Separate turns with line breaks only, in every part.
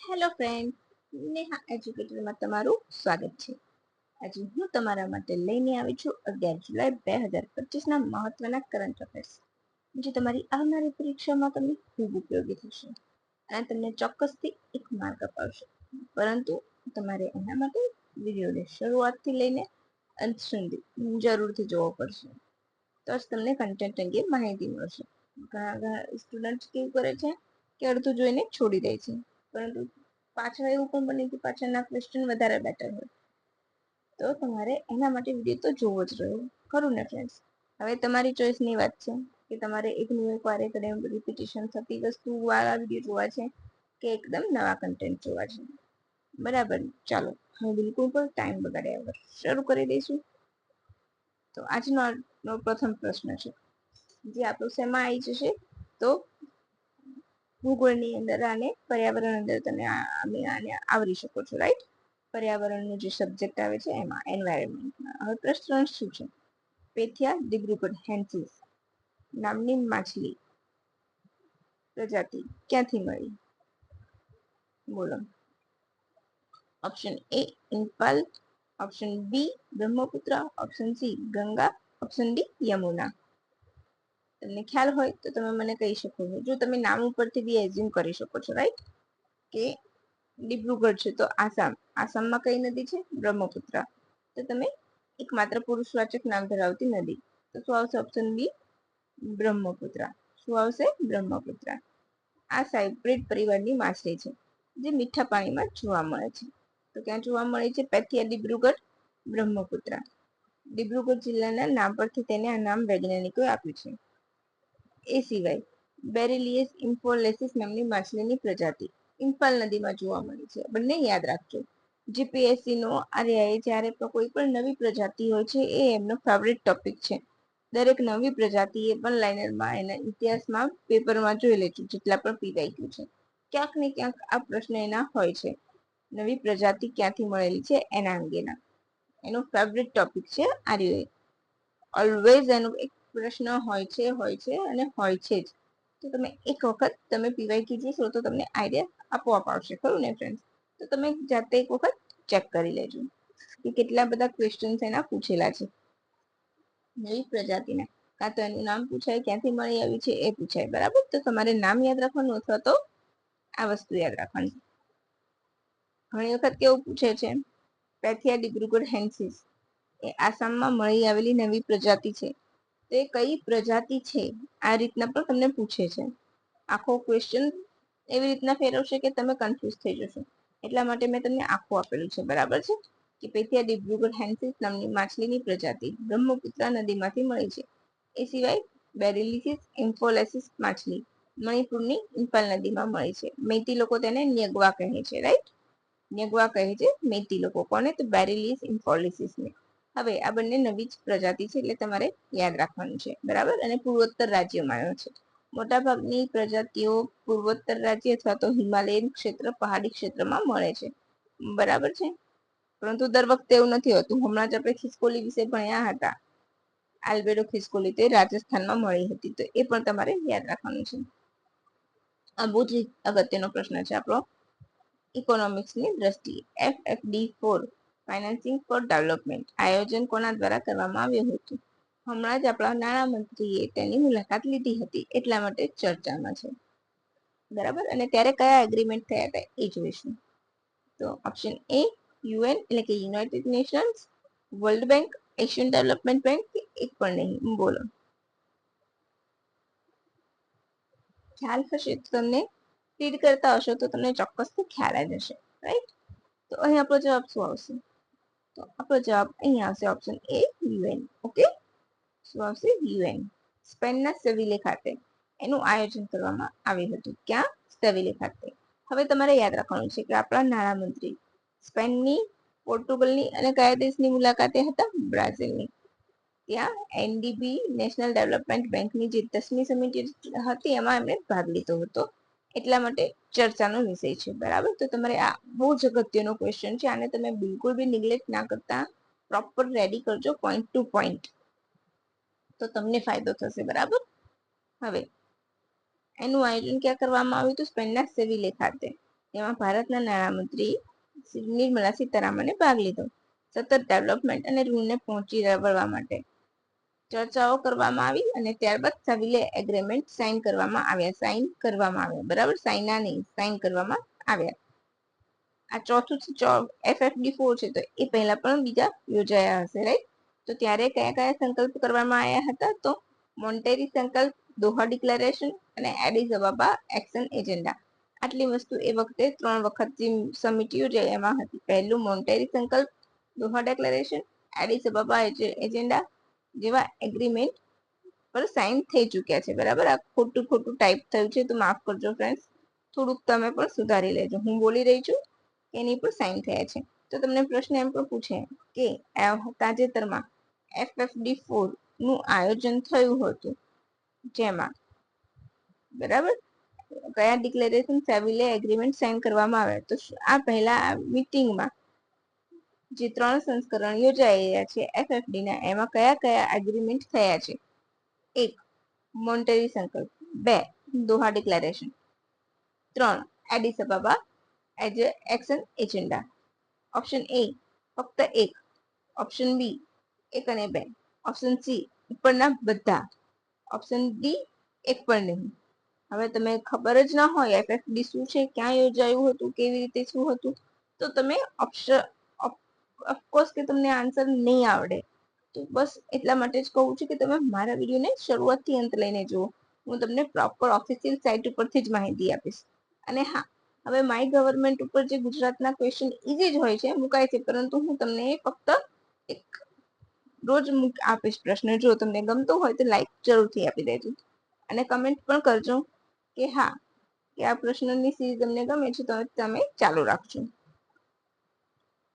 Hello friend, Neha એજ્યુકેટરમાં તમારું સ્વાગત છે. આજે હું તમારા માટે લઈને આવી છું અગિયાર જુલાઈ બે હજાર પચીસના મહત્વના કરંટ અફેર્સ જે તમારી આવનારી પરીક્ષામાં તમને ખૂબ ઉપયોગી થશે અને તમને ચોક્કસથી એક માર્ક અપાવશે. પરંતુ તમારે એના માટે વિડીયોને શરૂઆતથી લઈને અંત સુધી જરૂરથી જોવો પડશે. તો જ તમને કન્ટેન્ટ અંગે માહિતી મળશે. ઘણા ઘણા સ્ટુડન્ટ કેવું કરે છે કે અડધું જોઈને છોડી દે છે. પરંતુ પાછળ એવું પણ બને કે પાછળના ક્વેશ્ચન વધારે બેટર હોય. તો તમારે એના માટે વીડિયો તો જોવો જ રહ્યો. ખરું ને ફ્રેન્ડ્સ હવે તમારી ચોઈસની વાત છે કે તમારે એકનું એક વાર એક રિપીટેશન થતી વસ્તુ વાળા વીડિયો જોવા છે કે એકદમ નવા કન્ટેન્ટ જોવા છે? બરાબર. ચાલો હું બિલકુલ પણ ટાઈમ બગાડ્યા વગર શરૂ કરી દઈશું. તો આજનો પ્રથમ પ્રશ્ન છે. જે આપણું શેમાં આવી જશે તો ભૂગોળની અંદર આને પર્યાવરણ અંદર તમે આને આવરી શકો છો રાઈટ પર્યાવરણનો જે સબ્જેક્ટ આવે છે, એમાં એન્વાયરમેન્ટમાં હવે પ્રશ્ન શું છે? પેથિયા ડિબ્રુગઢ હેન્સીસ નામની માછલી પ્રજાતિ ક્યાંથી મળી? બોલો. Option A Imphal option B Brahmaputra. Option C Ganga. Option D Yamuna. તમને ખ્યાલ હોય તો તમે મને કહી શકો છો. જો તમે નામ ઉપરથી બી એઝ્યુમ કરી શકો છો રાઈટ કે ડિબ્રુગઢ છે તો આસામ. આસામમાં કઈ નદી છે? બ્રહ્મપુત્ર. તો તમે એકમાત્ર પુરુષવાચક નામ ધરાવતી નદી. તો શું આવશે ઓપ્શન બી બ્રહ્મપુત્ર. શું આવશે? બ્રહ્મપુત્ર. આ સાયબ્રિડ પરિવારની માછલી છે, જે મીઠા પાણીમાં જોવા મળે છે. તો ક્યાં જોવા મળે છે? પેથિયા ડિબ્રુગઢ બ્રહ્મપુત્ર. ડિબ્રુગઢ જિલ્લાના નામ પરથી તેને આ નામ વૈજ્ઞાનિકોએ આપ્યું છે. એ સિવાય બેરેલિયસ ઇમ્ફોલેસિસ નામની માછલીની પ્રજાતિ ઇમ્ફાલ નદીમાં જોવા મળે છે. બંને યાદ રાખજો. જીપીએસસી નો આર્યાએ જ્યારે પણ કોઈ પણ નવી પ્રજાતિ હોય છે, એ એમનો ફેવરેટ ટોપિક છે. દરેક નવી પ્રજાતિ એ પણ લાઇનરમાં એના ઇતિહાસમાં પેપરમાં જોઈ લેજો, જેટલા પણ પીવાઈ ગયું છે. ક્યાંક ને ક્યાંક આ પ્રશ્ન એના હોય છે. નવી પ્રજાતિ ક્યાંથી મળેલી છે, એના અંગેના. એનો ફેવરેટ ટોપિક છે આર્યુએ ઓલવેઝ એનો એક પ્રશ્ન હોય છે હોય છે અને હોય છે જ. તો તમે એક વખત તમે પીવાય જોશો તો તમને આઈડિયા આપોઆપ આવશે. ખરું ને ફ્રેન્ડ તો તમે જાતે એક વખત ચેક કરી લેજો કે કેટલા બધા ક્વેશ્ચન્સ એના પૂછેલા છે. નવી પ્રજાતિના. કાં તો એનું નામ પૂછાય, ક્યાંથી મળી આવી છે એ પૂછાય, બરાબર? તો તમારે નામ યાદ રાખવાનું અથવા તો આ વસ્તુ યાદ રાખવાની. ઘણી વખત કેવું પૂછે છે પેથિયા ડિબ્રુગઢ હેન્સીસ. એ આસામમાં મળી આવેલી નવી પ્રજાતિ છે. તો કઈ પ્રજાતિ છે? આ રીતના પણ તમને પૂછે છે. આખો ક્વેશ્ચન એવી રીતના ફેરવશે કે તમે કન્ફ્યુઝ થઈ જશો. એટલા માટે મેં તમને આખું આપેલું છે, બરાબર છે? કે પેથિયા ડિબ્રુગઢ હેન્સિસ નામની માછલીની પ્રજાતિ બ્રહ્મપુત્ર નદીમાંથી મળી છે. એ સિવાય બેરિલિસિસ ઇન્ફોલેસિસ માછલી મણિપુરની ઇમ્ફાલ નદીમાં મળી છે. મેતી લોકો તેને ન્યગવા કહે છે રાઈટ નેગવા કહે છે મેતી લોકો કોને? તો બેરિલિસ ઇન્ફોલિસિસને હવે આ બંને નવી જ પ્રજાતિ છે એટલે તમારે યાદ રાખવાનું છે, બરાબર? અને પૂર્વોત્તર રાજ્યોમાં છે. મોટાભાગની પ્રજાતિઓ પૂર્વોત્તર રાજ્ય અથવા તો હિમાલયન ક્ષેત્ર, પહાડી ક્ષેત્રમાં મળે છે. બરાબર છે? પરંતુ દર વખતે એવું નથી હોતું. હમણાં જ આપણે ખિસકોલી વિશે ભણ્યા હતા. આલ્બેડો ખિસકોલી તે રાજસ્થાનમાં મળી હતી. તો એ પણ તમારે યાદ રાખવાનું છે. આ બહુ જ અગત્યનો પ્રશ્ન છે આપણો. ઇકોનોમિક્સની દ્રષ્ટિએ. F F D for financing for development આયોજન કોના દ્વારા કરવામાં આવ્યું હતું? હમણાં જ આપણા નાણામંત્રીએ તેની મુલાકાત લીધી હતી, એટલા માટે ચર્ચામાં છે. બરાબર? અને ત્યારે કયા એગ્રીમેન્ટ થયા હતા એ જોઈશું. તો ઓપ્શન એ યુએન એટલે કે United Nations World Bank Asian Development Bank એક પણ નહીં? બોલો. ખ્યાલ હશે તો તમને? રીડ કરતા હશો તો તમને ચોક્કસથી ખ્યાલ આવી જશે રાઈટ તો અહીં આપણો જવાબ શું આવશે? તો આપણો જવાબ અહીં આવશે ઓપ્શન એ યુએન ઓકે શું આવશે યુએન સ્પેનના સેવિલે ખાતે એનું આયોજન કરવામાં આવ્યું હતું。ક્યાં સેવિલે ખાતે હવે તમારે યાદ રાખવાનું છે કે આપણા નાણામંત્રી સ્પેનની પોર્ટુગલની અને કયા દેશની મુલાકાતે હતા? બ્રાઝિલની ત્યાં એનડીબી નેશનલ ડેવલપમેન્ટ બેંકની જે દસમી સમિતિ હતી એમાં એમણે ભાગ લીધો હતો એટલા માટે ચર્ચાનો વિષય છે, બરાબર? તો તમારે આ બહુ જ અગત્યનો ક્વેશ્ચન છે, આને તમે બિલકુલ બી નિગ્લેક્ટ ના કરતા પ્રોપર રેડી કરજો પોઈન્ટ ટુ પોઈન્ટ તો તમને ફાયદો થશે, બરાબર? હવે, એનું આયોજન ક્યાં કરવામાં આવ્યું હતું? સ્પેનના સેવિલે ખાતે. તેમાં ભારતના નાણામંત્રી નિર્મલા સીતારામને ભાગ લીધો. સતત ડેવલપમેન્ટ અને ઋણને પહોંચી વળવા માટે. ચર્ચાઓ કરવામાં આવી અને ત્યારબાદ સવિલે એગ્રીમેન્ટ સાઇન કરવામાં આવ્યા. સાઇન કરવામાં આવ્યા. બરાબર? સાઇના નહીં સાઇન કરવામાં આવ્યા. આ ચોથું એફએફડી ફોર છે, તો એ પહેલા પણ બીજા યોજાયા હશે રાઈટ તો ત્યારે કયા કયા સંકલ્પ કરવામાં આવ્યા હતા? તો મોન્ટેરી સંકલ્પ દોહા ડિક્લેરેશન અને એડિસ અબાબા એક્શન એજન્ડા આટલી વસ્તુ એ વખતે ત્રણ વખત જે સમિટ યોજાઈ, એમાં હતી. પહેલું મોન્ટેરી સંકલ્પ Doha declaration Addis Ababa agenda જેવા એગ્રીમેન્ટ પર સાઇન થઈ ચૂક્યા છે, બરાબર? આ ખોટું ખોટું ટાઈપ થયું છે, તો માફ કરજો ફ્રેન્ડ્સ થોડુંક તમે પણ સુધારી લેજો. હું બોલી રહી છું એની પર સાઇન થયા છે. તો તમને પ્રશ્ન એમ પણ પૂછે કે તાજેતરમાં એફએફડી ફોરનું આયોજન થયું હતું, જેમાં, બરાબર? કયા ડિક્લેરેશન સેવિલે એગ્રીમેન્ટ સાઇન કરવામાં આવ્યા તો આ પહેલા મીટિંગમાં જે ત્રણ સંસ્કરણ યોજાઈ રહ્યા છે, એફએફડી ના એમાં કયા કયા એગ્રીમેન્ટ થયા છે? એક મોન્ટેરી સંકલ્પ. બે, દોહા ડિક્લેરેશન ત્રણ Addis Ababa age action agenda option A ફક્ત એક. ઓપ્શન બી એક અને બે. ઓપ્શન સી ઉપરના બધા. ઓપ્શન ડી એક પણ નહીં. હવે તમે ખબર જ ના હોય, એફએફડી શું છે, ક્યાં યોજાયું હતું, કેવી રીતે શું હતું, તો તમે ઓપ્શન ઓફકોર્સ કે તમને આન્સર નહીં આવડે. તો બસ એટલા માટે જ કહું છું કે તમે મારા વિડીયોને શરૂઆતથી અંત લઈને જુઓ. હું તમને પ્રોપર ઓફિશિયલ સાઇટ ઉપરથી જ માહિતી આપીશ. અને હા, હવે માય ગવર્મેન્ટ ઉપર જે ગુજરાતના ક્વેશ્ચન ઇઝી જ હોય છે, મુકાય છે, પરંતુ હું તમને ફક્ત એક રોજ આપીશ પ્રશ્ન. જો તમને ગમતો હોય તો લાઈક જરૂરથી આપી દેજો. અને કમેન્ટ પણ કરજો કે હા, કે આ પ્રશ્નની સિરીઝ તમને ગમે છે તો તમે ચાલુ રાખજો.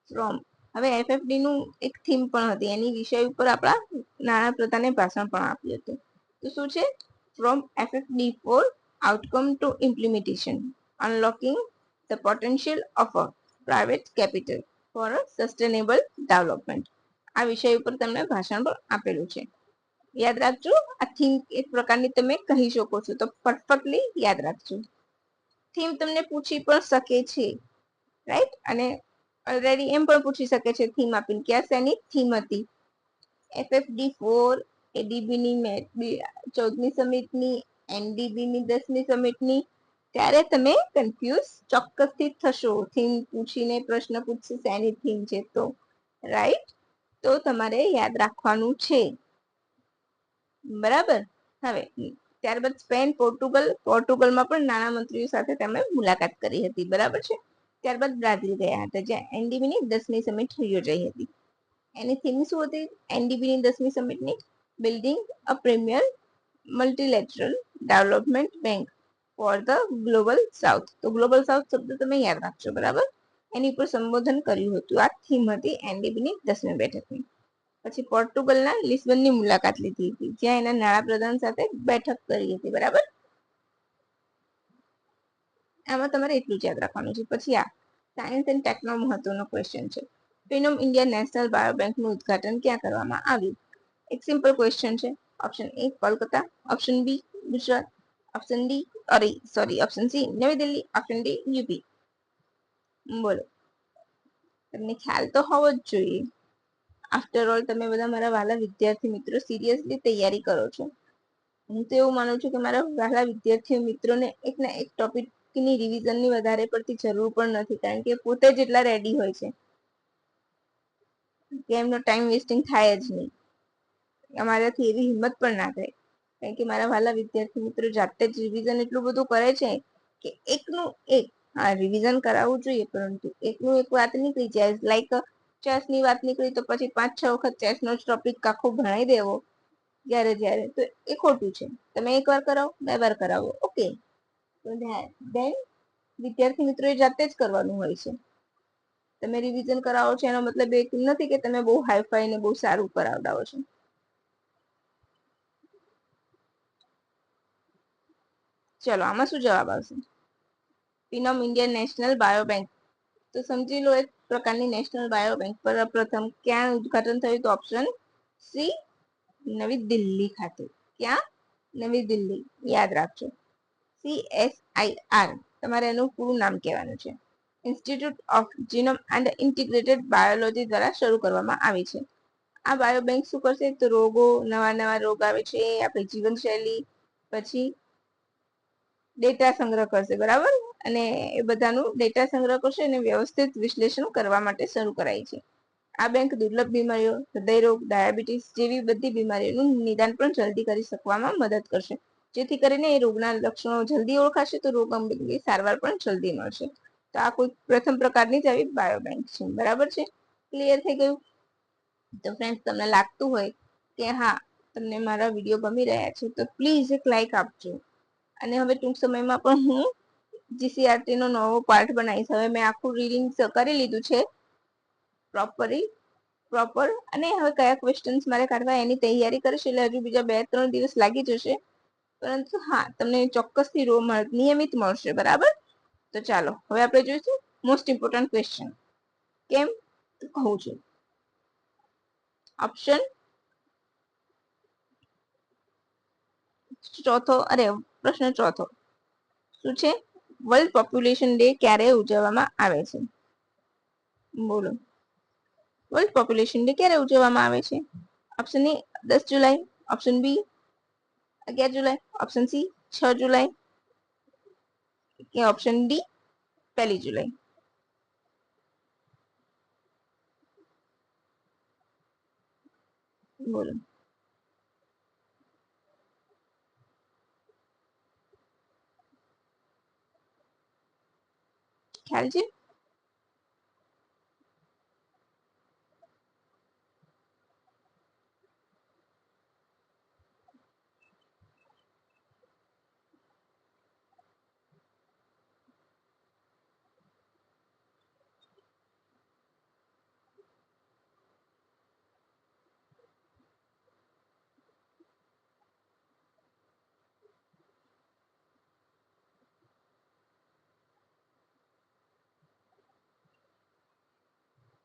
ફ્રોમ હવે એફએફડી નું એક થીમ પણ હતી. એની વિષય ઉપર આપણા નાણાં પ્રધાને ભાષણ પણ આપ્યું હતું. તો શું છે? From FFD four outcome to implementation unlocking the potential of a private capital for a sustainable development આ વિષય ઉપર તમને ભાષણ પણ આપેલું છે. યાદ રાખજો, આ થીમ એક પ્રકારની તમે કહી શકો છો, તો પરફેક્ટલી યાદ રાખજો. થીમ તમને પૂછી પણ શકે છે. રાઈટ અને ઓલરેડી એમ પણ પૂછી શકે છે થીમ આપીને. કે આ શેની થીમ હતી? એફએફડી ફોર એડીબીની ચૌદમી સમિટની એનડીબીની દસમી સમિટની. ત્યારે તમે કન્ફ્યુઝ ચોક્કસથી થશો. થીમ પૂછીને પ્રશ્ન પૂછશે શેની થીમ છે તો. રાઈટ તો તમારે યાદ રાખવાનું છે. બરાબર? હવે, ત્યારબાદ સ્પેન પોર્ટુગલ. પોર્ટુગલમાં પણ નાણામંત્રીઓ સાથે તમે મુલાકાત કરી હતી. બરાબર છે? ત્યારબાદ બ્રાઝિલ ગયા હતા. જ્યાં એનડીબીની દસમી સમિટ યોજાઈ હતી. એની થીમ શું હતી? એનડીબીની દસમી સમિટની building a premier multilateral development bank for the global south તો ગ્લોબલ સાઉથ શબ્દ તમે યાદ રાખજો, બરાબર? એની ઉપર સંબોધન કર્યું હતું. આ થીમ હતી એનડીબીની દસમી બેઠકની. પછી પોર્ટુગલના લિસ્બનની મુલાકાત લીધી હતી. જ્યાં એના નાણાપ્રધાન સાથે બેઠક કરી હતી, બરાબર? આમાં તમારે એટલું જ યાદ રાખવાનું છે. પછી આ સાયન્સ એન્ડ ટેકનો મહત્વનો ક્વેશ્ચન છે. ફિનોમ ઇન્ડિયા નેશનલ બાયોબેન્કનું ઉદઘાટન ક્યાં કરવામાં આવ્યું? એક સિમ્પલ ક્વેશ્ચન છે. Option A Kolkata. Option B Gujarat. Option D અરે સોરી ઓપ્શન સી નવી દિલ્હી. ઓપ્શન ડી યુપી બોલો. તમને ખ્યાલ તો હોવો જ જોઈએ. આફ્ટર ઓલ તમે બધા મારા વાલા વિદ્યાર્થી મિત્રો સિરિયસલી તૈયારી કરો છો. હું તો એવું માનું છું કે મારા વાલા વિદ્યાર્થી મિત્રોને એક ને એક ટોપિકની રિવિઝનની વધારે પડતી જરૂર પણ નથી, કારણ કે પોતે જ એટલા રેડી હોય છે. કે એમનો ટાઈમ વેસ્ટિંગ થાય જ નહીં. અમારાથી એવી હિંમત પણ ના થાય. કારણ કે મારા વાલા વિદ્યાર્થી મિત્રો જાતે જ રિવિઝન એટલું બધું કરે છે કે એકનું એક, હા રિવિઝન કરાવવું જોઈએ, પરંતુ એકનું એક વાત નીકળી જાય. લાઈક ચેસની વાત નીકળી તો પછી પાંચ છ વખત ચેસનો જ ટોપિક આખો ભણાઈ દેવો જ્યારે જ્યારે તો એ ખોટું છે. તમે એક વાર કરાવો, બે વાર કરાવો. ઓકે દેન વિદ્યાર્થી મિત્રો એ જાતે જ કરવાનું હોય છે. તમે રિવિઝન કરાવો છો, એનો મતલબ એ નથી કે તમે બહુ હાઈફાઈ ને બહુ સારું કરાવડાવો છો. ચલો, આમાં શું જવાબ આવશે? પિનોમ ઇન્ડિયન નેશનલ બાયો બેંક તો સમજી લો એક પ્રકારની નેશનલ બાયો બેંક પર પ્રથમ ક્યાં ઉદઘાટન થયું તો ઓપ્શન સી નવી દિલ્હી ખાતે. ક્યાં? નવી દિલ્હી. યાદ રાખજો. સી એસ આઈ આર તમારે એનું પૂરું નામ કહેવાનું છે. Institute of Genome and Integrated Biology દ્વારા શરૂ કરવામાં આવી છે. આ બાયોબેંક શું કરશે? તો રોગો, નવા નવા રોગ આવે છે, આપણી જીવનશૈલી, પછી ડેટા સંગ્રહ કરશે, બરાબર? અને એ બધાનું ડેટા સંગ્રહ કરશે અને વ્યવસ્થિત વિશ્લેષણ કરવા માટે શરૂ કરાઈ છે. આ બેંક દુર્લભ બીમારીઓ, હૃદયરોગ ડાયાબિટીસ જેવી બધી બીમારીઓનું નિદાન પણ જલ્દી કરી શકવામાં મદદ કરશે. જેથી કરીને એ રોગના લક્ષણો જલ્દી ઓળખાશે તો રોગ અંગે સારવાર પણ જલ્દી મળશે. તો આ કોઈ પ્રથમ પ્રકારની જ આવી બાયોબેંક છે. બરાબર છે? ક્લિયર થઈ ગયું? તો ફ્રેન્ડ તમને લાગતું હોય કે હા, તમને મારા વીડિયો ગમી રહ્યા છે, તો પ્લીઝ એક લાઇક આપજો. અને હવે ટૂંક સમયમાં પણ હું જીસીઆરટી નો નવો પાર્ટ બનાવીશ. હવે મેં આખું રીડિંગ કરી લીધું છે. પ્રોપરી પ્રોપર અને હવે કયા ક્વેશ્ચન્સ મારે કાઢવા એની તૈયારી કરીશ. એટલે હજુ બીજા બે, ત્રણ દિવસ લાગી જશે. પરંતુ હા, તમને ચોક્કસથી રો નિયમિત મળશે, બરાબર? તો ચાલો, હવે આપણે જોઈશું મોસ્ટ ઇમ્પોર્ટન્ટ ક્વેશ્ચન કેમ? કહું છું. ઓપ્શન ચોથો, અરે, પ્રશ્ન ચોથો. શું છે? વર્લ્ડ પોપ્યુલેશન ડે ક્યારે ઉજવવામાં આવે છે? બોલો. વર્લ્ડ પોપ્યુલેશન ડે ક્યારે ઉજવવામાં આવે છે? ઓપ્શન એ દસ જુલાઈ. ઓપ્શન બી અગિયાર જુલાઈ ઓપ્શન સી છ જુલાઈ કે ઓપ્શન ડી પહેલી જુલાઈ. બોલો. ખ્યાલ છે?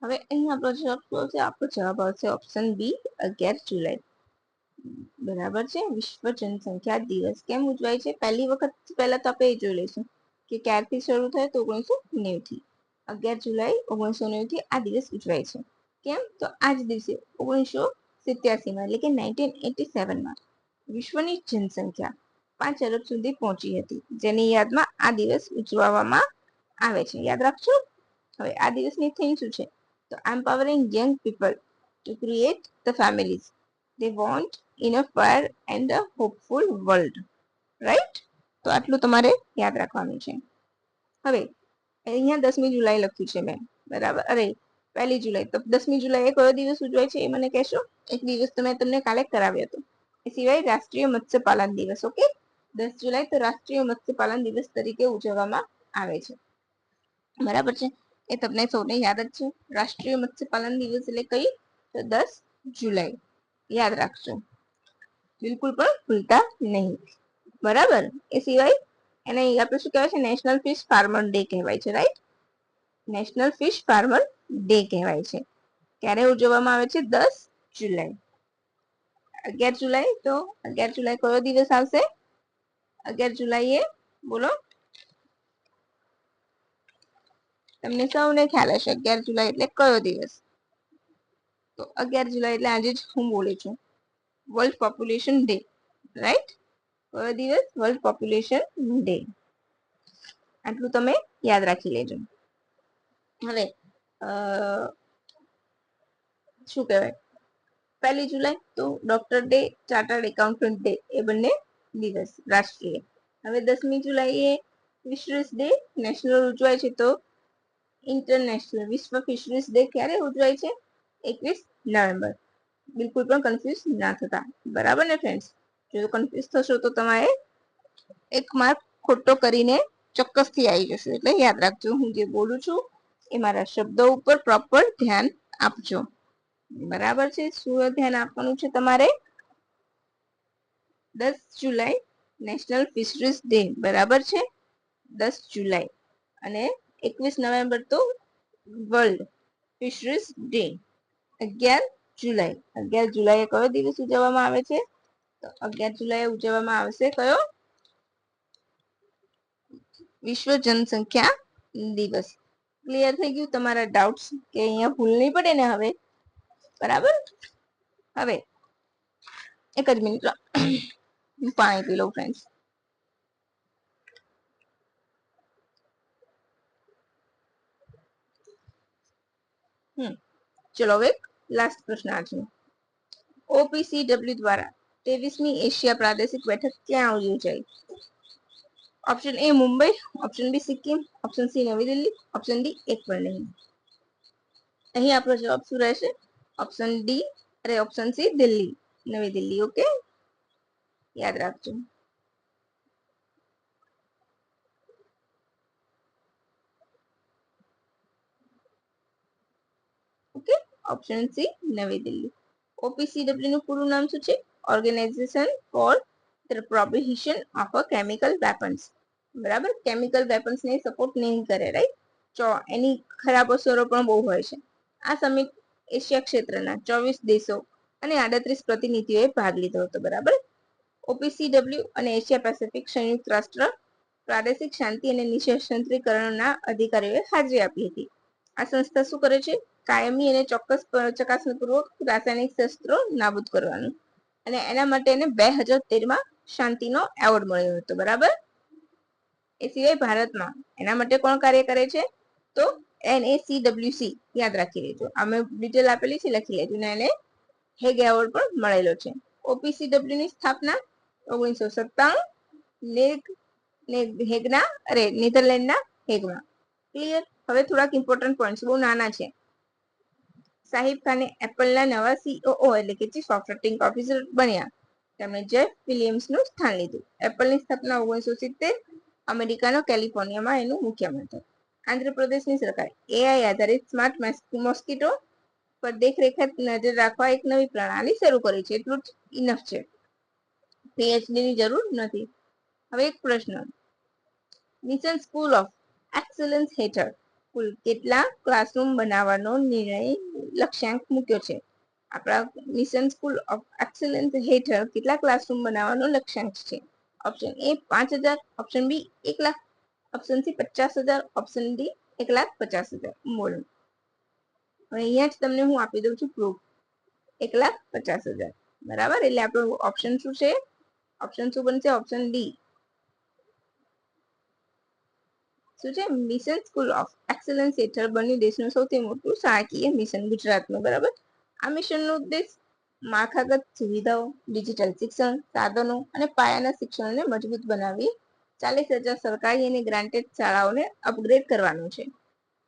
હવે અહીં આપણો જવાબ શું આવશે? આપણો જવાબ આવશે ઓપ્શન બી અગિયાર જુલાઈ. બરાબર છે? વિશ્વ જનસંખ્યા દિવસ કેમ ઉજવાય છે? પહેલી વખત પહેલા તો આપણે એ જોઈ લઈશું કે ક્યારથી શરૂ થયો તો ઓગણીસો નેવથી. અગિયાર જુલાઈ ઓગણીસો નેવથી આ દિવસ ઉજવાય છે. કેમ? તો આ જ દિવસે ઓગણીસો સિત્યાસીમાં એટલે કે નાઇન્ટીન એટી સેવનમાં વિશ્વની જનસંખ્યા પાંચ અરબ સુધી પહોંચી હતી, જેની યાદમાં આ દિવસ ઉજવવામાં આવે છે. યાદ રાખજો. હવે આ દિવસની થીમ શું છે? તો empowering young people to create the families. They want in a fair and a hopeful world, right? તો આટલું તમારે યાદ રાખવાનું છે. હવે, અહીંયા દસમી જુલાઈ લખ્યું છે મેં, બરાબર? અરે, પહેલી જુલાઈ. તો દસમી જુલાઈ એ કયો દિવસ ઉજવાય છે એ મને કહેશો? એક દિવસ તો મેં તમને કાલે કરાવ્યો હતો. એ સિવાય રાષ્ટ્રીય મત્સ્યપાલન દિવસ, ઓકે? દસ જુલાઈ તો રાષ્ટ્રીય મત્સ્યપાલન દિવસ તરીકે ઉજવવામાં આવે છે. બરાબર છે? એ તમને સૌને યાદ જ છે. રાષ્ટ્રીય મત્સ્યપાલન દિવસ એટલે કઈ? તો દસ જુલાઈ. યાદ રાખજો. બિલકુલ પણ ભૂલતા નહીં. બરાબર? એ સિવાય એને આપણે શું કહેવાય છે? નેશનલ ફિશ ફાર્મર ડે કહેવાય છે right national fish farmer day કહેવાય છે. ક્યારે ઉજવવામાં આવે છે? દસ જુલાઈ. અગિયાર જુલાઈ? તો અગિયાર જુલાઈ કયો દિવસ આવશે? અગિયાર જુલાઈએ બોલો. તમને સૌને ખ્યાલ હશે, અગિયાર જુલાઈ એટલે કયો દિવસ? તો અગિયાર જુલાઈ એટલે આજે જ હું બોલું છું. વર્લ્ડ પોપ્યુલેશન ડે રાઈટ કયો દિવસ? વર્લ્ડ પોપ્યુલેશન ડે આટલું તમે યાદ રાખી લેજો. હવે શું કહેવાય? પહેલી જુલાઈ તો doctor day chartered accountant day એ બંને દિવસ, રાષ્ટ્રીય. હવે દસમી જુલાઈ એ વિશ્વ ડે નેશનલ ઉજવાય છે તો ઇન્ટરનેશનલ વિશ્વ ફિશરીઝ ડે ક્યારે ઉજવાય છે? એકવીસ નવેમ્બર. બિલકુલ પણ કન્ફ્યુઝ ના થતા. બરાબર ને ફ્રેન્ડ્સ જો કન્ફ્યુઝ થશો તો તમારે એક માર્ક ખોટો કરીને ચોક્કસથી આવી જશે. એટલે યાદ રાખજો, હું જે બોલું છું એ મારા શબ્દો ઉપર પ્રોપર ધ્યાન આપજો. બરાબર છે? શું ધ્યાન આપવાનું છે તમારે? દસ જુલાઈ નેશનલ ફિશરીઝ ડે બરાબર છે? દસ જુલાઈ. અને એકવીસ નવેમ્બર તો વર્લ્ડ ફિશરીઝ ડે અગિયાર જુલાઈ. અગિયાર જુલાઈએ કયો દિવસ ઉજવવામાં આવે છે? તો અગિયાર જુલાઈએ ઉજવવામાં આવશે કયો? વિશ્વ જનસંખ્યા દિવસ. ક્લિયર થઈ ગયું તમારા ડાઉટ્સ કે અહીંયા ભૂલ નહીં પડે ને હવે? બરાબર? હવે એક જ મિનિટ પાણી પી લઉં ફ્રેન્ડ્સ હમ ચલો હવે લાસ્ટ પ્રશ્ન આજનો ઓપીસીડબ્લ્યુ દ્વારા ત્રેવીસમી એશિયા પ્રાદેશિક બેઠક ક્યાં યોજાઈ option A Mumbai option B Sikkim option C નવી દિલ્હી ઓપ્શન ડી એક પણ નહીં અહીં આપણો જવાબ શું રહેશે ઓપ્શન ડી અરે ઓપ્શન સી દિલ્હી નવી દિલ્હી ઓકે યાદ રાખજો ઓકે ઓપ્શન સી નવી દિલ્હી ઓપીસીડબ્લ્યુ નું પૂરું નામ શું છે? Organisation for the prohibition of a chemical weapons બરાબર? કેમિકલ વેપન્સ ને સપોર્ટ નહીં કરે રાઈટ ચો એની ખરાબ અસરો પણ બહુ હોય છે. આ સમિટ એશિયા ક્ષેત્રના ચોવીસ દેશો અને આડત્રીસ પ્રતિનિધિઓએ ભાગ લીધો હતો બરાબર? ઓપીસીડબ્લ્યુ અને એશિયા પેસિફિક સંયુક્ત રાષ્ટ્ર પ્રાદેશિક શાંતિ અને નિશસ્ત્રીકરણના અધિકારીઓએ હાજરી આપી હતી. આ સંસ્થા શું કરે છે? કાયમી અને ચોક્કસ ચકાસણીપૂર્વક રાસાયણિક શસ્ત્રો નાબૂદ કરવાનું. અને એના માટે એને બે હજાર તેરમાં શાંતિનો એવોર્ડ મળ્યો હતો, બરાબર? એ સિવાય ભારતમાં એના માટે કોણ કાર્ય કરે છે? તો એનએસીડબ્લ્યુસી યાદ રાખી લેજો. અમે ડિટેલ આપેલી છે, લખી લેજો. ને એને હેગ એવોર્ડ પણ મળેલો છે. ઓપીસીડબ્લ્યુ ની સ્થાપના ઓગણીસો સત્તાણું નેગ હેગના, અરે, નેધરલેન્ડના હેગમાં. ક્લિયર હવે થોડાક ઇમ્પોર્ટન્ટ પોઈન્ટ્સ બહુ નાના છે. સાહિબ ખાને એપલના નવા સીઓઓ એટલે કે ચીફ ઓપરેટિંગ ઓફિસર બન્યા. તેમણે જેફ વિલિયમ્સનું સ્થાન લીધું. એપલની સ્થાપના ઓગણીસો સિત્તેર અમેરિકાનો કેલિફોર્નિયામાં એનું મુખ્ય મથક આંધ્રપ્રદેશની સરકાર એઆઈ આધારિત સ્માર્ટ મોસ્કીટો પર દેખરેખ નજર રાખવા એક નવી પ્રણાલી શરૂ કરી છે. એટલું જ ઇનફ છે. પીએચડી ની જરૂર નથી. હવે એક પ્રશ્ન. મિશન સ્કૂલ ઓફ એક્સલન્સ હેઠળ કુલ કેટલા ક્લાસરૂમ બનાવવાનો નિર્ણય લક્ષ્યાંક મૂક્યો છે? આપણા મિશન સ્કૂલ ઓફ એક્સલન્સ હેઠળ કેટલા ક્લાસરૂમ બનાવવાનો લક્ષ્યાંક છે? ઓપ્શન એ પાંચ હજાર ઓપ્શન બી એક લાખ ઓપ્શન સી પચાસ હજાર ઓપ્શન ડી એક લાખ પચાસ હજાર. બોલો. અહીંયા જ તમને હું આપી દઉં છું પ્રૂફ એક લાખ પચાસ હજાર. બરાબર? એટલે આપણું ઓપ્શન શું છે? ઓપ્શન શું બનશે? ઓપ્શન ડી શું છે મિશન સ્કૂલ ઓફ એક્સલન્સ હેઠળ બની દેશનું સૌથી મોટું શાળાકીય મિશન ગુજરાતનું, બરાબર? આ મિશનનો ઉદ્દેશ માળખાગત સુવિધાઓ, ડિજિટલ શિક્ષણ, સાધનો અને પાયાના શિક્ષણને મજબૂત બનાવી ચાલીસ હજાર સરકારી અને ગ્રાન્ટેડ શાળાઓને અપગ્રેડ કરવાનું છે.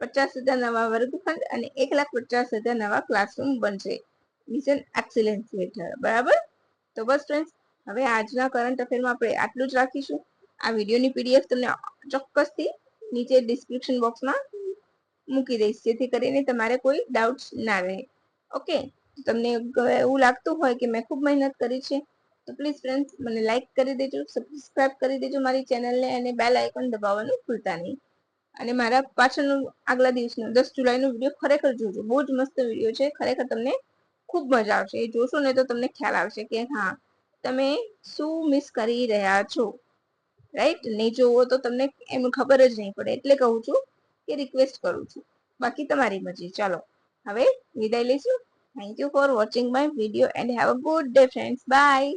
પચાસ હજાર નવા વર્ગખંડ અને એક લાખ પચાસ હજાર નવા ક્લાસરૂમ બનશે મિશન એક્સલન્સ હેઠળ, બરાબર? તો બસ ફ્રેન્ડ્સ, હવે આજના કરંટ અફેરમાં આપણે આટલું જ રાખીશું. આ વિડીયોની પીડીએફ તમને ચોક્કસથી નીચે ડિસ્ક્રિપ્શન બોક્સમાં મૂકી દઈશ, જેથી કરીને તમારે કોઈ ડાઉટ્સ ના રહે. ઓકે તમને એવું લાગતું હોય કે મેં ખૂબ મહેનત કરી છે, તો પ્લીઝ ફ્રેન્ડ્સ મને લાઈક કરી દેજો સબસ્ક્રાઇબ કરી દેજો મારી ચેનલને અને બેલ આઇકોન દબાવવાનું ભૂલતા નહીં. અને મારા પાછળનું આગલા દિવસનો, દસ જુલાઈનો વીડિયો ખરેખર જોજો. બહુ જ મસ્ત વીડિયો છે. ખરેખર તમને ખૂબ મજા આવશે. એ જોશો ને તો તમને ખ્યાલ આવશે કે હા, તમે શું મિસ કરી રહ્યા છો? રાઈટ નહીં જોવો તો તમને એમ ખબર જ નહીં પડે. એટલે કહું છું કે રિક્વેસ્ટ કરું છું. બાકી તમારી મરજી. ચાલો, હવે વિદાય લઈશું. Thank you for watching my video and have a good day friends bye